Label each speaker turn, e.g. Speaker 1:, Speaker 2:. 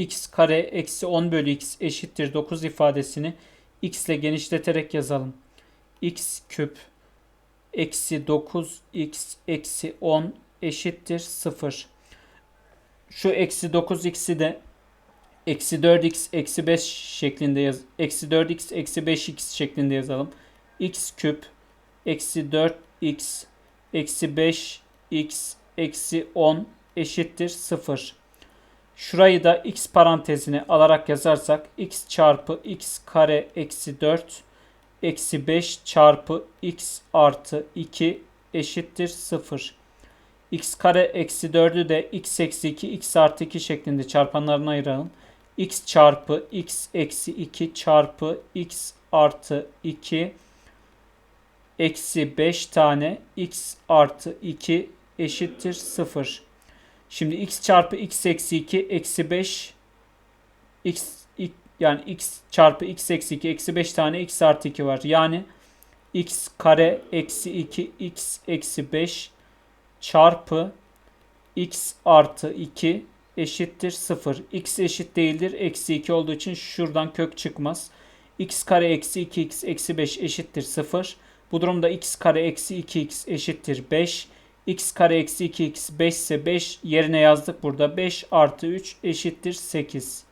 Speaker 1: x kare eksi 10 bölü x eşittir 9 ifadesini x ile genişleterek yazalım. x küp eksi 9x eksi 10 eşittir 0. Şu eksi 9x'i de eksi 4x eksi 5 şeklinde yaz. Eksi 4x eksi 5x şeklinde yazalım. x küp eksi 4x eksi 5x eksi 10 eşittir 0. Şurayı da x parantezine alarak yazarsak x çarpı x kare eksi 4 eksi 5 çarpı x artı 2 eşittir 0. x kare eksi 4'ü de x eksi 2 x artı 2 şeklinde çarpanlarına ayıralım. x çarpı x eksi 2 çarpı x artı 2 eksi 5 tane x artı 2 eşittir 0. Şimdi x çarpı x eksi 2 eksi 5 x, ik- yani x çarpı x eksi 2 eksi 5 tane x artı 2 var. Yani x kare eksi 2 x eksi 5 çarpı x artı 2 eşittir 0. x eşit değildir. Eksi 2 olduğu için şuradan kök çıkmaz. x kare eksi 2x eksi 5 eşittir 0. Bu durumda x kare eksi 2x eşittir 5. x kare eksi 2x 5 ise 5 yerine yazdık burada. 5 artı 3 eşittir 8.